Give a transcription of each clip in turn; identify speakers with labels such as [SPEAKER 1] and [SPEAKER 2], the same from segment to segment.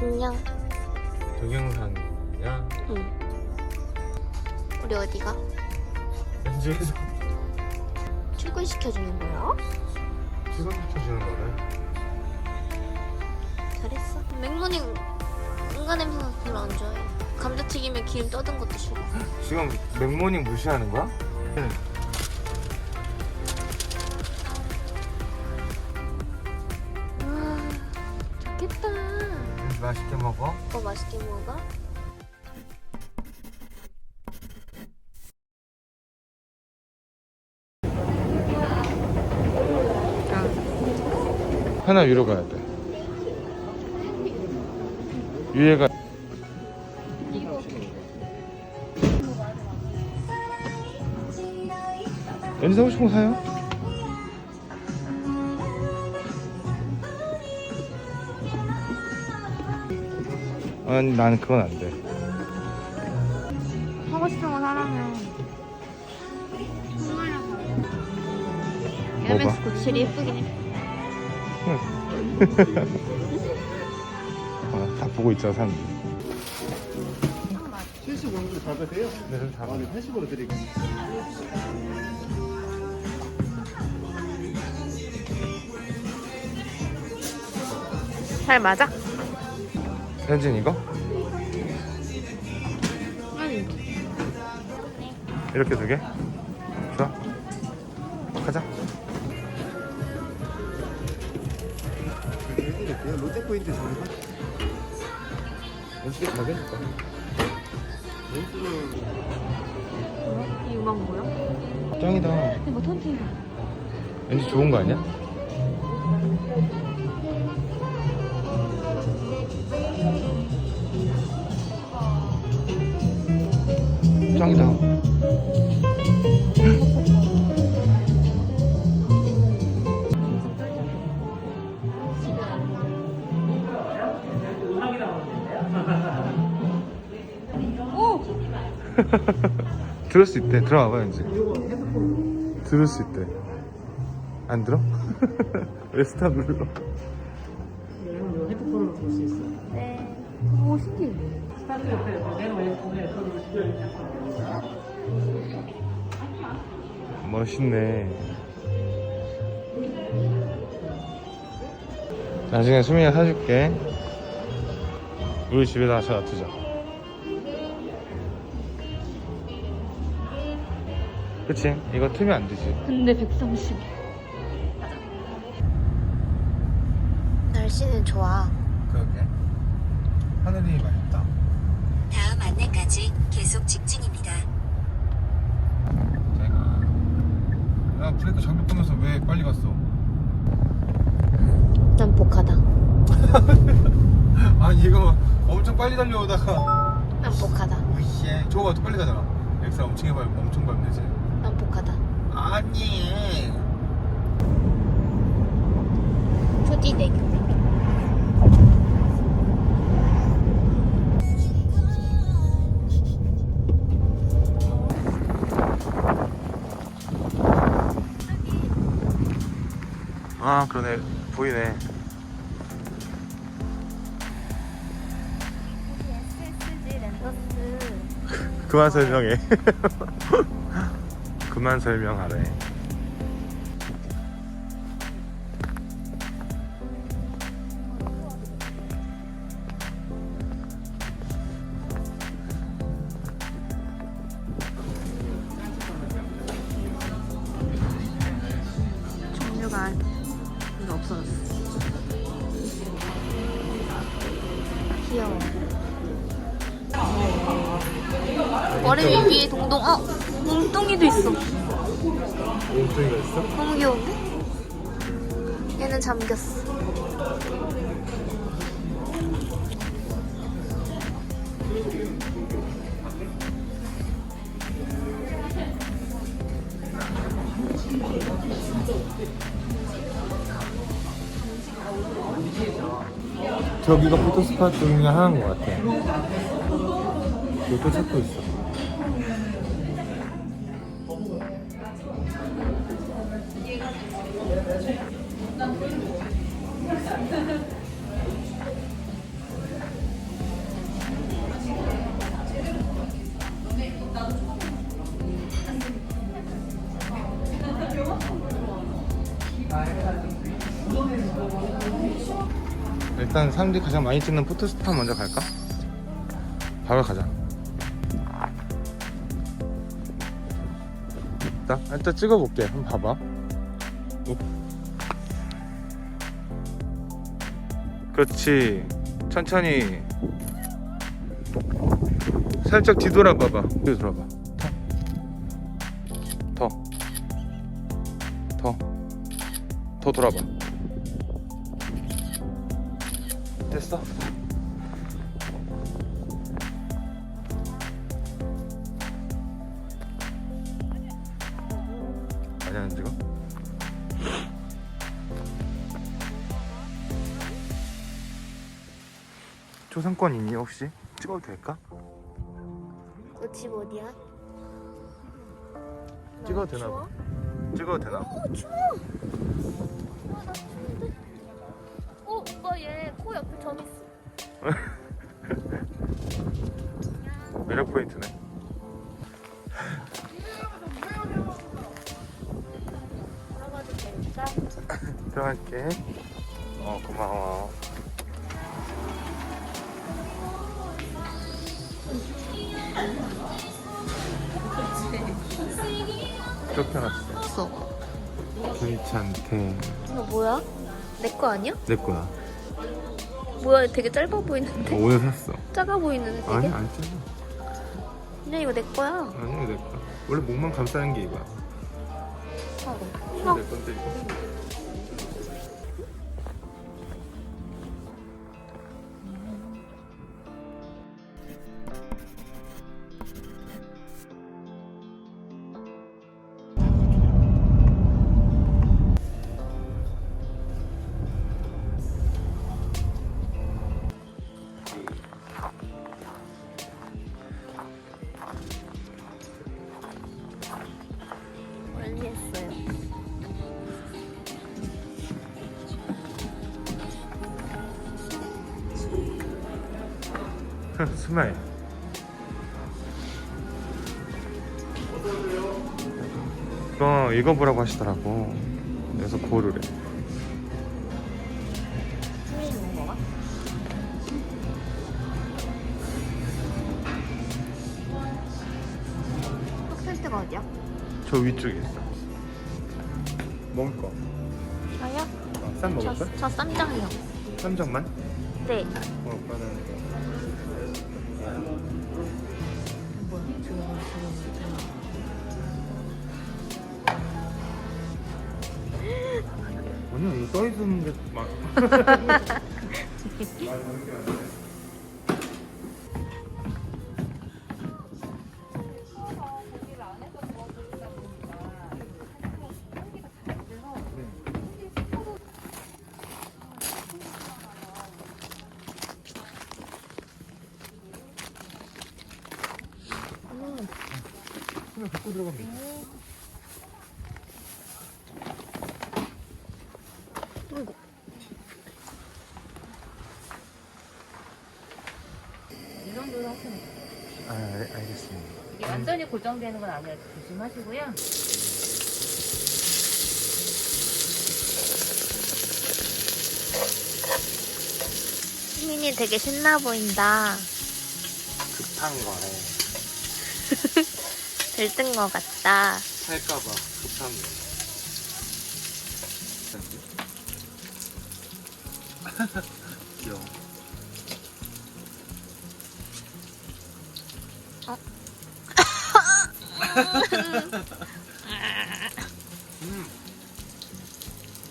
[SPEAKER 1] 안녕.
[SPEAKER 2] 동영상이야?
[SPEAKER 1] 응. 우리 어디가?
[SPEAKER 2] 연주에서
[SPEAKER 1] 출근시켜주는 거야?
[SPEAKER 2] 찍어주시는 거를
[SPEAKER 1] 잘했어. 맥모닝 인간 냄새나 별로 안 좋아해. 감자튀김에 기름 떠든 것도 싫어.
[SPEAKER 2] 지금 맥모닝 무시하는 거야? 맛있게 먹어.
[SPEAKER 1] 오빠 맛있게 먹어.
[SPEAKER 2] 하나 위로 가야 돼. 위에가 연지 사고 싶은 거 사요? 아니 나는 그건 안 돼.
[SPEAKER 1] 하고 싶은 거 사라면
[SPEAKER 2] 뭐가?
[SPEAKER 1] 에르메스 고칠이 예쁘긴 해.
[SPEAKER 2] 어, 다 보고 있잖아 사람들.
[SPEAKER 3] 75로 잡으세요?
[SPEAKER 2] 네, 좀 잡아.
[SPEAKER 3] 아니 80으로 드릴게요.
[SPEAKER 1] 잘 맞아?
[SPEAKER 2] 현진 이거?
[SPEAKER 1] 응.
[SPEAKER 2] 이렇게 두 개? 좋아. 가자.
[SPEAKER 3] 롯데포인트 정리
[SPEAKER 2] 연습 가게니까.
[SPEAKER 1] 이 음악 뭐야?
[SPEAKER 2] 짱이다.
[SPEAKER 1] 이거 턴테이블.
[SPEAKER 2] 왠지 좋은 거 아니야? 짱이다.
[SPEAKER 1] 오!
[SPEAKER 2] 들을 수 있대. 들어와봐, 왠지. 들을 수 있대. 안 들어? 왜 스탑 눌러?
[SPEAKER 3] 헤드폰으로 볼 수 있어요.
[SPEAKER 1] 네. 오, 신기해.
[SPEAKER 2] 멋있네. 나중에 수민이가 사줄게. 우리 집에다 갖다 놔두자. 그치? 이거 틀면 안 되지.
[SPEAKER 1] 근데 130. 날씨는 좋아.
[SPEAKER 2] 그러게. 하늘이 맑다.
[SPEAKER 4] 다음 안내까지 계속 직진입니다.
[SPEAKER 2] 제가. 장비 끊어서 왜 빨리 갔어?
[SPEAKER 1] 난 복하다.
[SPEAKER 2] 아니, 이거 엄청 빨리 달려오다가.
[SPEAKER 1] 난 복하다.
[SPEAKER 2] 으쌰. 저거 봐, 또 빨리 가잖아. 엑셀 엄청 해봐, 엄청 밟네,
[SPEAKER 1] 지난 복하다.
[SPEAKER 2] 아니.
[SPEAKER 1] 초디네.
[SPEAKER 2] 아, 그러네. 보이네. 그만 설명해. 그만 설명하래.
[SPEAKER 1] 몸뚱이도 있어.
[SPEAKER 2] 몸뚱이가 있어?
[SPEAKER 1] 너무 귀여운데? 얘는 잠겼어.
[SPEAKER 2] 저기가 포토스팟 중에 하나인 것 같아. 이것도 찾고 있어. 일단 사람들이 가장 많이 찍는 포토스탑 먼저 갈까? 바로 가자. 일단, 일단 찍어볼게. 한번 봐봐. 오. 그렇지. 천천히. 살짝 뒤돌아봐봐. 뒤돌아봐. 더. 더. 더 돌아봐. 됐어? 많이 안 찍어? 초상권 있니 혹시? 찍어도 될까?
[SPEAKER 1] 너집 어디야?
[SPEAKER 2] 찍어도 되나 봐. 찍어도 되나 봐.
[SPEAKER 1] 어 추워. 추운데. 어 오빠 얘코 옆에 점 있어.
[SPEAKER 2] 매력 포인트네.
[SPEAKER 1] 들어가도 될까?
[SPEAKER 2] 들어갈게. 어 고마워. 쫓겨났어. 괜찮대.
[SPEAKER 1] 이거 뭐야? 내 거 아니야?
[SPEAKER 2] 내 거야.
[SPEAKER 1] 뭐야 되게 짧아 보이는데?
[SPEAKER 2] 오늘 샀어.
[SPEAKER 1] 작아 보이는데 되게?
[SPEAKER 2] 아니 안 짜져.
[SPEAKER 1] 그냥 이거 내 거야.
[SPEAKER 2] 아니 내 거야. 원래 목만 감싸는 게 이거야.
[SPEAKER 1] 어.
[SPEAKER 2] 내 건데 이거. 스마일. 이거 읽어보라고 하시더라고. 그래서 고르래.
[SPEAKER 1] 어디야?
[SPEAKER 2] 저 위쪽에 있어. 먹을 거.
[SPEAKER 1] 아니야?
[SPEAKER 2] 어, 쌈 먹을
[SPEAKER 1] 저,
[SPEAKER 2] 거야?
[SPEAKER 1] 저 쌈장이요.
[SPEAKER 2] 쌈장만?
[SPEAKER 1] 네.
[SPEAKER 2] 어, 오빠는 써있는 게 막. 그냥 갖고 들어가면 돼.
[SPEAKER 1] 이거.
[SPEAKER 5] 이 정도로 하시면 돼요.
[SPEAKER 2] 아 알, 알겠습니다.
[SPEAKER 5] 이게 완전히 고정되는 건 아니라 조심하시고요.
[SPEAKER 1] 수민이 되게 신나 보인다.
[SPEAKER 2] 급한 거네.
[SPEAKER 1] 들뜬 거 같다.
[SPEAKER 2] 살까봐 급한 거. 음,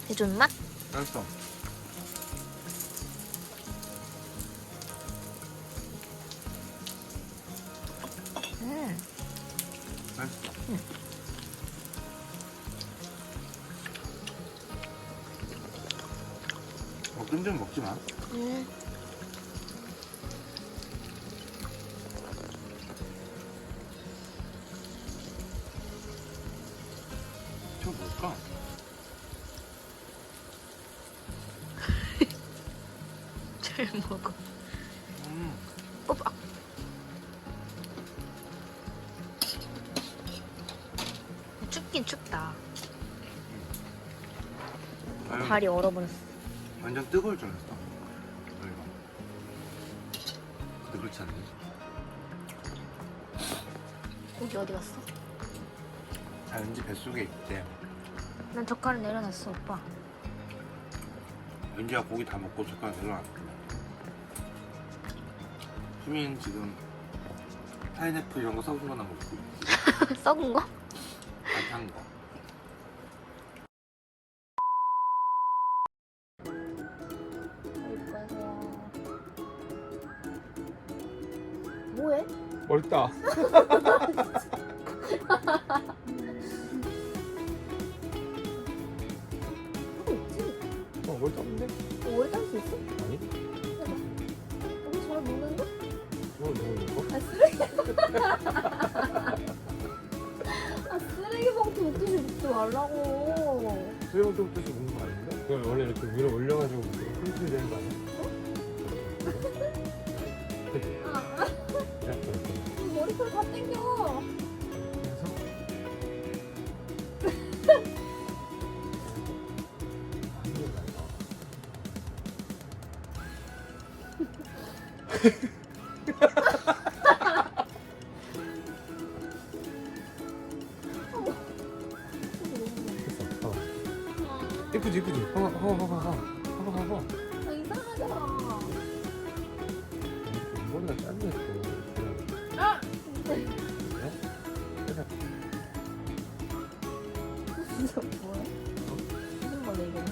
[SPEAKER 1] 대존 맛?
[SPEAKER 2] 맛있어.
[SPEAKER 1] 음.
[SPEAKER 2] 맛있어. 어, 끈좀 먹지 마.
[SPEAKER 1] 음.
[SPEAKER 2] 저 뭘까?
[SPEAKER 1] 잘 먹어.
[SPEAKER 2] 음.
[SPEAKER 1] 춥긴 춥다.
[SPEAKER 2] 아유,
[SPEAKER 1] 발이 얼어버렸어.
[SPEAKER 2] 완전 뜨거울 줄 알았어. 그렇지 않니?
[SPEAKER 1] 고기 어디 갔어?
[SPEAKER 2] 아 왠지 뱃속에 있대
[SPEAKER 1] 난 젓갈을 내려놨어 오빠.
[SPEAKER 2] 은지가 고기 다 먹고 젓가락 내려놨대 수민 지금 파인애플 이런 거 썩은 거나 먹고 있지
[SPEAKER 1] 썩은 거?
[SPEAKER 2] 안탄 거
[SPEAKER 1] 뭐해?
[SPEAKER 2] 멀다 아
[SPEAKER 1] 쓰레기 봉투 먹듯이 먹지 말라고.
[SPEAKER 2] 수영 좀 뜻이 먹는 거 아닌데? 그걸 원래 이렇게 위로 올려가지고 훑으면 되는 거 아니야? 그냥 그렇게.
[SPEAKER 1] 머리카락 다 땡겨.
[SPEAKER 2] 그래서
[SPEAKER 1] 진짜 뭐야? 무슨 말이야 이거는?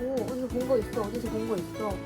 [SPEAKER 1] 오 어디서 본 거 있어 어디서 본 거 있어